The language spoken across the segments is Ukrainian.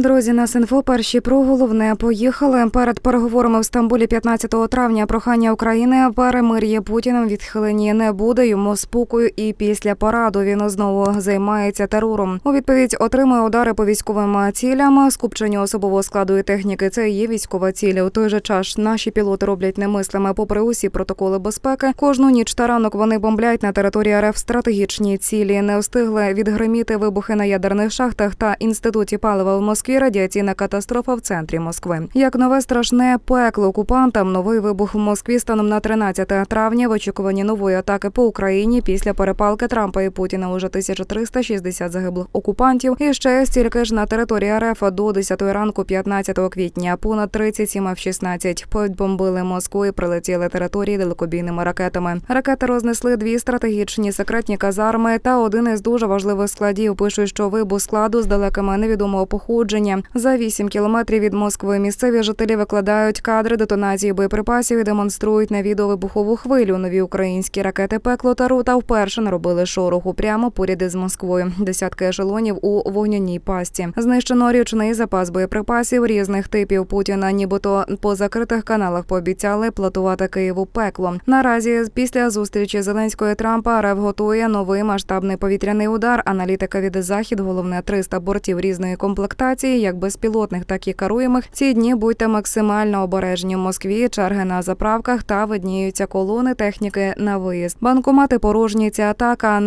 Друзі, на Синфо перші про головне поїхали. Перед переговорами в Стамбулі 15 травня прохання України перемир'я Путіним відхилені не буде йому спокою. І після параду він знову займається терором. У відповідь отримує удари по військовим цілям. Скупчення особового складу і техніки це є військова ціль. У той же час наші пілоти роблять немислими попри усі протоколи безпеки. Кожну ніч та ранок вони бомблять на території РФ стратегічні цілі. Не встигли відгриміти вибухи на ядерних шахтах та інституті палива в Москві. Радіаційна катастрофа в центрі Москви. Як нове страшне пекло окупантам, новий вибух в Москві станом на 13 травня в очікуванні нової атаки по Україні після перепалки Трампа і Путіна уже 1360 загиблих окупантів. І ще стільки ж на території РФ до 10 ранку 15 квітня. Понад 37 F-16 побомбили Москву і прилетіли території далекобійними ракетами. Ракети рознесли дві стратегічні секретні казарми та один із дуже важливих складів. Пишуть, що вибух складу з далекими невідомого походження. За 8 кілометрів від Москви місцеві жителі викладають кадри детонації боєприпасів і демонструють на відео вибухову хвилю. Нові українські ракети пекло та рута вперше наробили шороху прямо поряд із Москвою. Десятки ешелонів у вогняній пасті. Знищено річний запас боєприпасів різних типів. Путіна, нібито по закритих каналах пообіцяли платувати Києву пекло. Наразі після зустрічі Зеленського і Трампа РФ готує новий масштабний повітряний удар. Аналітика від захід, головне 300 бортів різної комплектації, як безпілотних, так і керуємих. Ці дні будьте максимально обережні в Москві. Черги на заправках та видніються колони техніки на виїзд. Банкомати порожні. Ця атака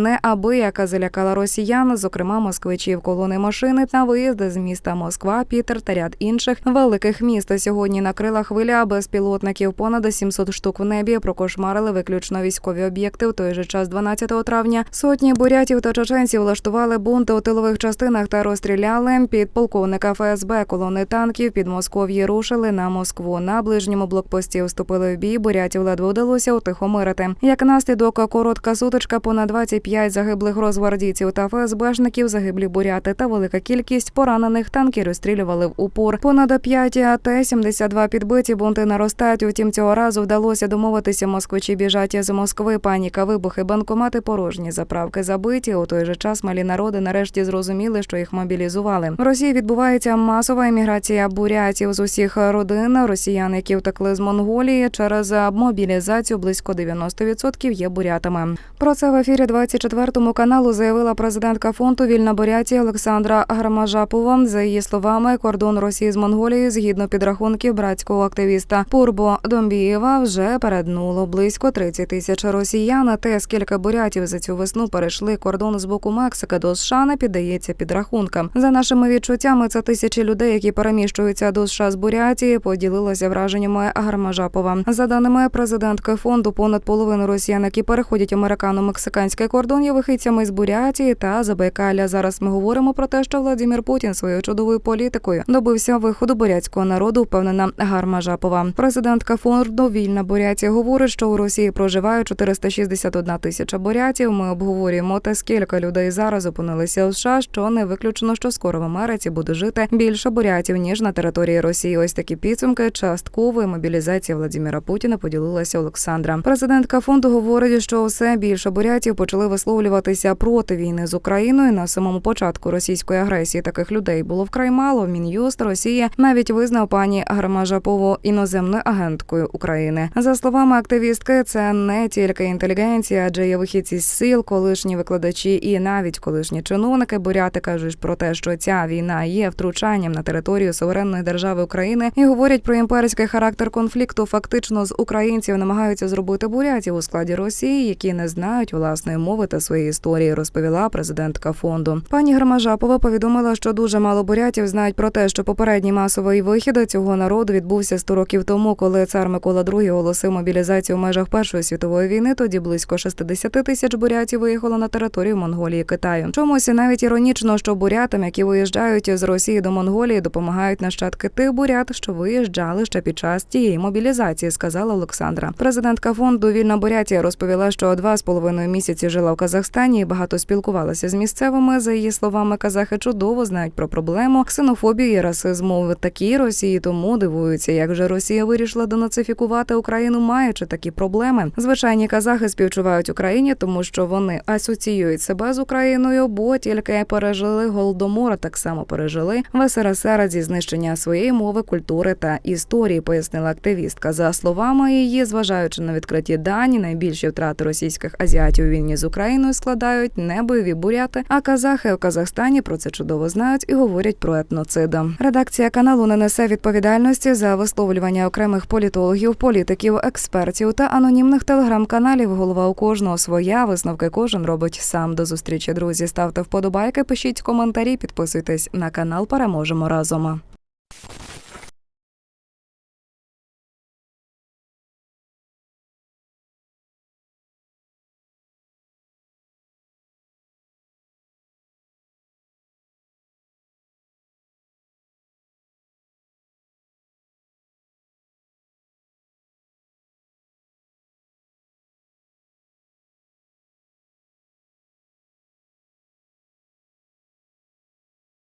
яка залякала росіян, зокрема москвичів. Колони машини на виїзд з міста Москва, Пітер та ряд інших великих міст. Сьогодні накрила хвиля безпілотників. Понад 700 штук в небі прокошмарили виключно військові об'єкти. В той же час, 12 травня, сотні бурятів та чеченців влаштували бунти у тилових частинах та розстріляли під полковника ФСБ. Колони танків під Москов'ї рушили на Москву. На ближньому блокпості вступили в бій. Бурятів ледве вдалося утихомирити. Як наслідок, коротка сутичка, понад 25 загиблих розгвардійців та ФСБшників, загиблі буряти та велика кількість поранених танки розстрілювали в упор. Понад 5 АТ-72 підбиті бунти наростають. Утім, цього разу вдалося домовитися. Москвичі біжать з Москви. Паніка, вибухи, банкомати порожні, заправки забиті. У той же час малі народи нарешті зрозуміли, що їх мобілізували. В Росії відбувається масова еміграція бурятів з усіх родин. Росіян, які втекли з Монголії через мобілізацію, близько 90% є бурятами. Про це в ефірі 24 каналу заявила президентка фонду Вільна Бурятія Олександра Грамажапова. За її словами, кордон Росії з Монголією, згідно підрахунків братського активіста Пурбо Домбієва, вже переднуло близько 30 тисяч росіян. Те, скільки бурятів за цю весну перейшли кордон з боку Мексики до США, не піддається підрахункам. За нашими відчуттями, тисячі людей, які переміщуються до США з Бурятії, поділилася враженнями Гармажапова. За даними президентки фонду, понад половину росіян, які переходять американо-мексиканський кордон, є вихідцями з Бурятії та Забайкалля. Зараз ми говоримо про те, що Владимир Путін своєю чудовою політикою добився виходу бурятського народу. Впевнена Гармажапова. Президентка фонду Вільна Бурятія говорить, що у Росії проживає 461 тисяча бурятів. Ми обговорюємо те, скільки людей зараз опинилися у США, що не виключено, що скоро в Америці буде жити більше бурятів ніж на території Росії. Ось такі підсумки часткової мобілізації Владимира Путіна поділилася Олександра. Президентка фонду говорить, що все більше бурятів почали висловлюватися проти війни з Україною. На самому початку російської агресії таких людей було вкрай мало. Мін'юст Росії навіть визнав пані Громажапову іноземною агенткою України. За словами активістки, це не тільки інтелігенція, адже є вихідці з сил, колишні викладачі і навіть колишні чиновники буряти кажуть про те, що ця війна є втручанням на територію суверенної держави України і говорять про імперський характер конфлікту. Фактично з українців намагаються зробити бурятів у складі Росії, які не знають власної мови та своєї історії, розповіла президентка фонду. Пані Громажапова повідомила, що дуже мало бурятів знають про те, що попередній масовий вихід цього народу відбувся 100 років тому, коли цар Микола II оголосив мобілізацію в межах Першої світової війни. Тоді близько 60 тисяч бурятів виїхало на територію Монголії Китаю. Чомусь навіть іронічно, що бурятам, які виїжджають з Росії до Монголії, допомагають нащадки тих бурят, що виїжджали ще під час тієї мобілізації, сказала Олександра. Президентка фонду Вільна Бурятія розповіла, що два з половиною місяці жила в Казахстані і багато спілкувалася з місцевими. За її словами, казахи чудово знають про проблему ксенофобії і расизму в такій Росії, тому дивуються, як же Росія вирішила денацифікувати Україну, маючи такі проблеми. Звичайні казахи співчувають Україні, тому що вони асоціюють себе з Україною, бо тільки пережили голодомор, так само пережили почали в СРСР зі знищення своєї мови, культури та історії, пояснила активістка. За словами її, зважаючи на відкриті дані, найбільші втрати російських азіатів у війні з Україною складають не бойові буряти, а казахи у Казахстані про це чудово знають і говорять про етноцид. Редакція каналу не несе відповідальності за висловлювання окремих політологів, політиків, експертів та анонімних телеграм-каналів. Голова у кожного своя висновки кожен робить сам. До зустрічі, друзі. Ставте вподобайки, пишіть коментарі, підписуйтесь на канал. Переможемо разом.